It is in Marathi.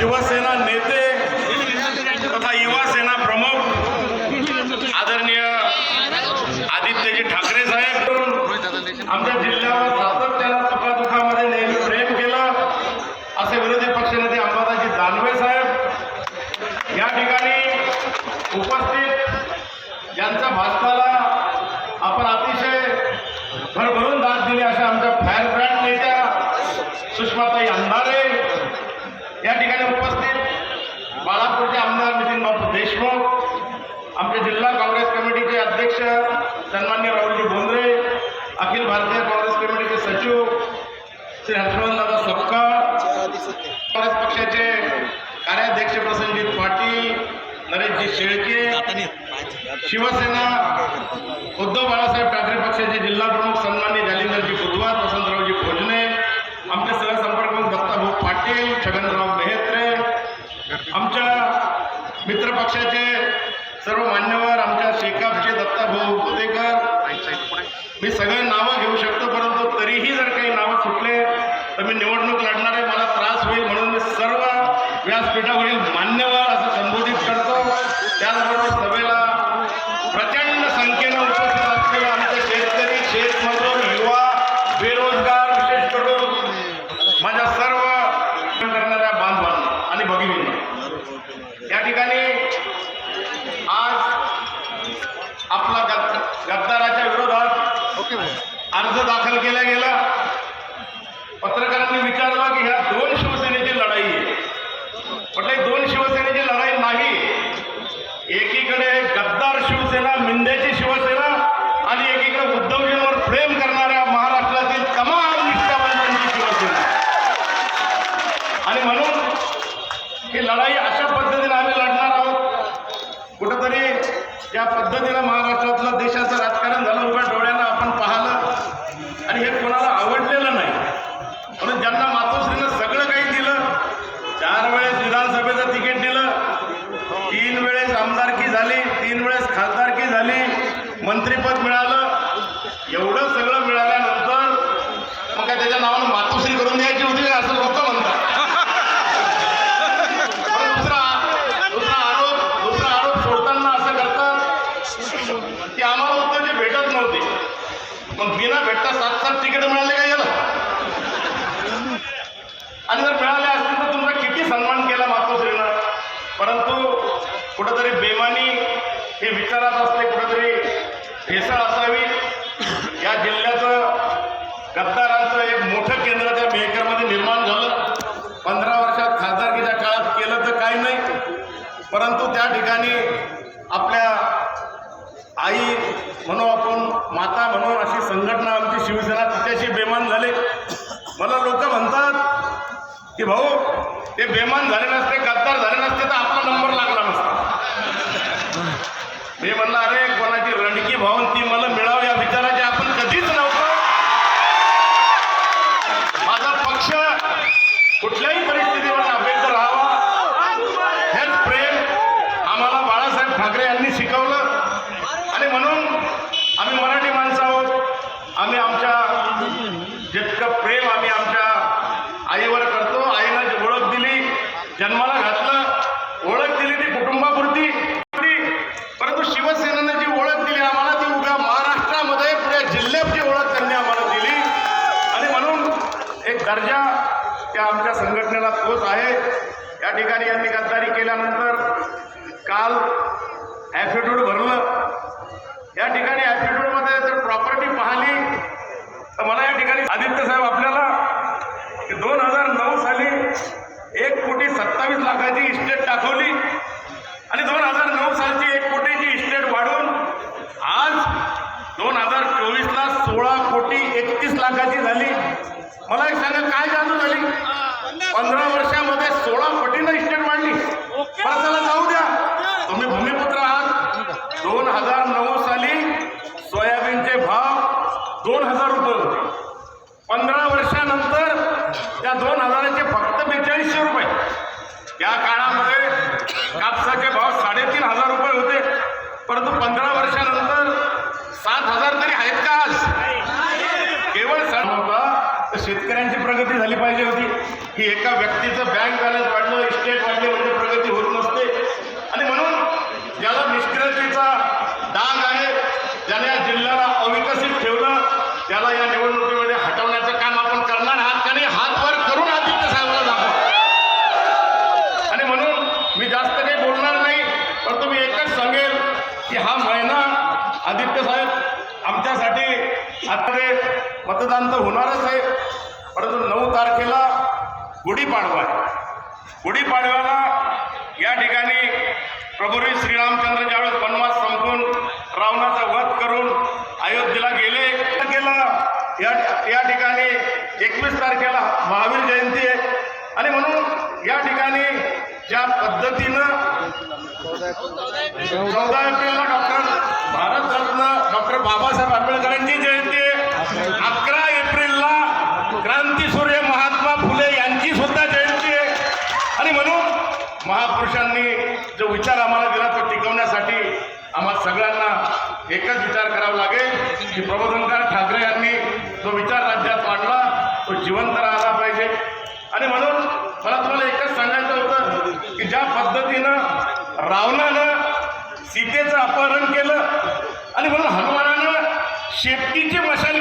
शिवसेना नेते तथा युवा सेना प्रमुख आदरणीय आदित्यजी ठाकरे साहेब. आमच्या जिल्ह्यावर सातत्याला सुखादुखामध्ये नेहमी प्रेम केलं. असे विरोधी पक्षनेते अंबादाजी दानवे साहेब. या ठिकाणी उपस्थित ज्यांच्या भाजपाला आपण अतिशय भरभरून दाद दिली अशा आमच्या फायर ब्रँड नेत्या सुषमाताई अंधारे. या ठिकाणी श्री हर्षवर्धनदादा सपकाळ. काँग्रेस पक्षाचे कार्याध्यक्ष प्रसंजित पाटील नरेशजी शेळके शिवसेना उद्धव बाळासाहेब ठाकरे पक्षाचे जिल्हा प्रमुख सन्मान्य जालिंदरजी बुधवार वसंतरावजी भोजने आमचे सहसंपर्क प्रमुख दत्ताभाऊ पाटील छगनराव मेहत्रे आमच्या मित्र पक्षाचे सर्व मान्यवर आमच्या शेकापचे दत्ताभाऊ गोतेकर मी सगळे नावं दाखल केला गेला. पत्रकारांनी विचारलं की ह्या दोन शिवसेनेची लढाई आहे. म्हटलं दोन शिवसेनेची लढाई नाही. एकीकडे गद्दार शिवसेना मिंद्याची शिवसेना आणि एकीकडे उद्धवजींवर प्रेम करणाऱ्या महाराष्ट्रातील कमाल निष्ठावंतांची शिवसेना. आणि म्हणून ही लढाई अशा पद्धतीने आम्ही लढणार आहोत. कुठंतरी ज्या पद्धतीनं महाराष्ट्र खासदारकी झाली मंत्रीपद मिळालं एवढं सगळं मिळाल्यानंतर मग काय त्याच्या नावानं मातोश्री करून द्यायची होती का असं लोक म्हणतात पण दुसरा दुसरा आरोप दुसरा आरोप सोडताना असं करतात की आम्हाला उत्तर भेटत नव्हते मग बिना भेटता सात सात तिकीट मिळाले का याला आणि जर मिळाले असतील तर तुमचा किती सन्मान केला मातोश्रीनं परंतु कुठंतरी बेमानी हे विचारात असते कुठंतरी भेसळ असावी. या जिल्ह्याचं गद्दारांचं एक मोठं केंद्र त्या मेहकरमध्ये निर्माण झालं. पंधरा वर्षात खासदारकीच्या काळात केलं तर काही नाही. परंतु त्या ठिकाणी आपल्या आई म्हणू आपण माता म्हणून अशी संघटना आमची शिवसेना तिच्याशी बेमान झाले. मला लोक म्हणतात की भाऊ ते बेमान झाले नसते गद्दार झाले नसते तर आपला नंबर लागला नसता. मी म्हणला यांनी आणि म्हणून आम्ही मराठी माणसं आहोत. आम्ही आमच्या जितकं प्रेम आम्ही आमच्या आईवर करतो आईनं ओळख दिली जन्माला घातलं ओळख दिली ती कुटुंबापुरती. परंतु शिवसेनेनं जी ओळख दिली आम्हाला ती उभ्या महाराष्ट्रामध्ये पुऱ्या जी ओळख त्यांनी आम्हाला दिली. आणि म्हणून एक दर्जा त्या आमच्या संघटनेला तोच आहे. या ठिकाणी यांनी गद्दारी केल्यानंतर काल ॲफिड भरलं या ठिकाणी ॲफिडेविटमध्ये जर प्रॉपर्टी पाहिली तर मला आदित्य साहेब आपल्याला दोन हजार नऊ साली एक कोटी सत्तावीस लाखाची इस्टेट दाखवली आणि दोन हजार नऊ सालची एक कोटीची इस्टेट वाढून आज दोन हजार चोवीसला सोळा कोटी एकतीस लाखाची झाली. मला एक सांगा काय जादू झाली? पंधरा वर्षामध्ये सोळा कोटीनं इस्टेट वाढली बरं त्याला जाऊ द्या तुम्ही भूमिपुत्र आहात दोन हजार नऊ साली सोयाबीनचे भाव दोन हजार रुपये होते पंधरा वर्षानंतर त्या दोन हजाराचे फक्त बेचाळीसशे रुपये त्या काळामध्ये कापसाचे भाव साडेतीन हजार रुपये होते. परंतु पंधरा वर्षानंतर सात हजार तरी आहेत का आज? केवळ सण होता तर शेतकऱ्यांची प्रगती झाली पाहिजे होती. की एका व्यक्तीचं बँक बॅलन्स वाढलं इस्टेट वाढले म्हणजे प्रगती होत नसते. आणि म्हणून ज्याला निष्क्रियतेचा डाग आहे ज्याने या जिल्ह्याला अविकसित ठेवलं त्याला या निवडणुकीमध्ये हटवण्याचं काम आपण करणार आहात का नाही हात वर करून आदित्य साहेबांना दाखवा आणि म्हणून मी जास्त काही बोलणार नाही परंतु मी एकच सांगेल की हा महिना आदित्य साहेब आमच्यासाठी आता ते मतदान तर होणारच आहे परंतु नऊ तारखेला गुढीपाडवा आहे. गुढीपाडव्याला या ठिकाणी प्रभुरी श्रीरामचंद्र ज्यावेळेस वनवास संपून रावणाचा वध करून अयोध्येला गेले केला या या ठिकाणी एकवीस तारखेला महावीर जयंती आहे. आणि म्हणून या ठिकाणी ज्या पद्धतीनं चौदा विचार आम्हाला दिला तो टिकवण्यासाठी. आम्हाला सगळ्यांना एकच विचार करावा लागेल की प्रबोधनकार ठाकरे यांनी जो विचार राज्यात मांडला तो जिवंत राहिला पाहिजे. आणि म्हणून मला तुम्हाला एकच सांगायचं होतं की ज्या पद्धतीनं रावणानं सीतेचं अपहरण केलं आणि म्हणून हनुमानानं शेपटीची मशाली